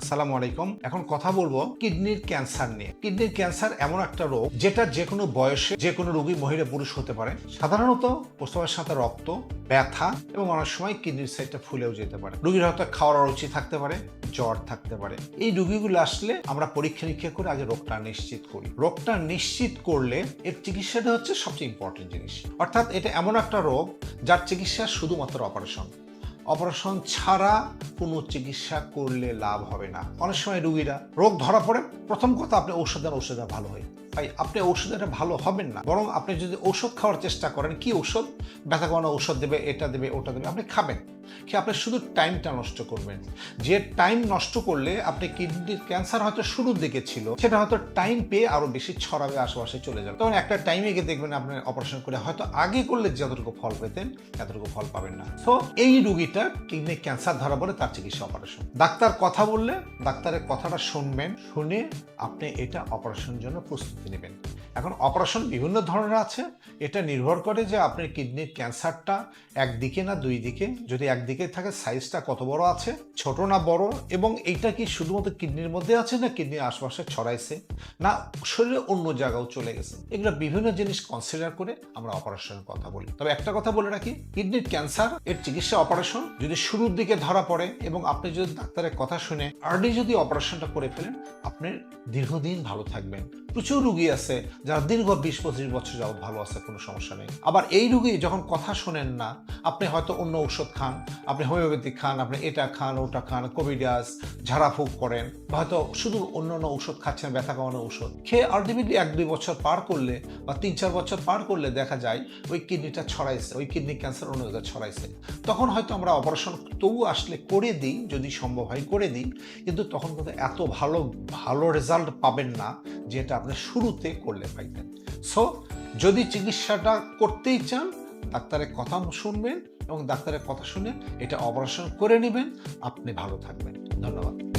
আসসালামু আলাইকুম। এখন কথা বলব কিডনির ক্যান্সার নিয়ে। কিডনির ক্যান্সার এমন একটা রোগ যেটা যে কোনো বয়সে যে কোনো রোগী মহিলা পুরুষ হতে পারে। সাধারণত প্রস্রাবের সাথে রক্ত, ব্যথা এবং অনেক সময় কিডনির সাইডটা ফুলেও যেতে পারে। রোগীর হয়তো খাওয়ার অরুচি থাকতে পারে, জ্বর থাকতে পারে। এই রোগীগুলো আসলে আমরা পরীক্ষা নিরীক্ষা করে আগে রোগটা নিশ্চিত করি। রোগটা নিশ্চিত করলে এর চিকিৎসাটা হচ্ছে সবচেয়ে ইম্পর্টেন্ট জিনিস। অর্থাৎ এটা এমন একটা রোগ যার চিকিৎসা শুধুমাত্র অপারেশন অপারেশন ছাড়া কোনো চিকিৎসা করলে লাভ হবে না। অনেক সময় রুগীরা, রোগ ধরা পড়ে, প্রথম কথা আপনি ঔষধ দেন, ঔষধ ভালো হয়। ভাই আপনি ওষুধ ঔষধটা ভালো হবেন না। বরং আপনি যদি ঔষধ খাওয়ার চেষ্টা করেন, কি ঔষধ? ব্যথা কমানো ঔষধ দেবে, এটা দেবে, ওটা দেবে, আপনি খাবেন। খেয়ে আপনি শুধু টাইমটা নষ্ট করবেন। যে টাইম নষ্ট করলে আপনি কিডনির ক্যান্সার হয়তো শুরুর দিকে ছিল, সেটা হয়তো টাইম পেয়ে আরও বেশি ছড়াবে, আশেপাশে চলে যাবে। তখন একটা টাইমে গিয়ে দেখবেন আপনি অপারেশন করে হয়তো আগে করলে যতটুকু ফল পেতেন, এতটুকু ফল পাবেন না। তো এই রুগীটা কিডনি ক্যান্সার ধরা পড়ে তার চিকিৎসা অপারেশন। ডাক্তার কথা বললে, ডাক্তারের কথাটা শুনবেন, শুনে আপনি এটা অপারেশনের জন্য প্রস্তুতি নেবেন এখন অপারেশন বিভিন্ন ধরনের আছে। এটা নির্ভর করে যে আপনার কিডনির ক্যান্সারটা একদিকে না দুই দিকে, যদি একদিকে থাকে সাইজটা কত বড় আছে, ছোট না বড়, এবং এইটা কি শুধুমাত্র কিডনির মধ্যে আছে না কিডনির আশপাশে ছড়াইছে, না শরীরে অন্য জায়গাও চলে গেছে? এগুলো বিভিন্ন জিনিস কনসিডার করে আমরা অপারেশনের কথা বলি। তবে একটা কথা বলে রাখি, কিডনির ক্যান্সার এর চিকিৎসা অপারেশন যদি শুরুর দিকে ধরা পড়ে এবং আপনি যদি ডাক্তারের কথা শুনে আর্লি যদি অপারেশনটা করে ফেলেন, আপনি দীর্ঘদিন ভালো থাকবেন। প্রচুর রুগী আছে যারা দীর্ঘ বিশ পঁচিশ বছর যাবত ভালো আছে, কোনো সমস্যা নেই। আবার এই রুগী যখন কথা শোনেন না আপনি হয়তো অন্য ঔষধ খান, আপনি হোমিওপ্যাথিক খান, আপনি এটা খান, ওটা খান কোভিডাস ঝাড়াফুঁক করেন, বা হয়তো শুধু অন্য অন্য ঔষধ খাচ্ছেন, ব্যথা কমানো ঔষধ। খেয়ে আলটিমেটলি এক দুই বছর পার করলে বা তিন চার বছর পার করলে দেখা যায় ওই কিডনিটা ছড়াইছে, ওই কিডনি ক্যান্সার অন্য জায়গায় ছড়াইছে। তখন হয়তো আমরা অপারেশন তবু আসলে করে দিই, যদি সম্ভব হয় করে দিই, কিন্তু তখন কিন্তু এত ভালো ভালো রেজাল্ট পাবেন না যেটা আপনি শুরুতে করলে পাইতেন। সো যদি চিকিৎসাটা করতেই চান ডাক্তারের কথা শুনবেন এবং ডাক্তারের কথা শুনে এটা অপারেশন করে নেবেন। আপনি ভালো থাকবেন। ধন্যবাদ।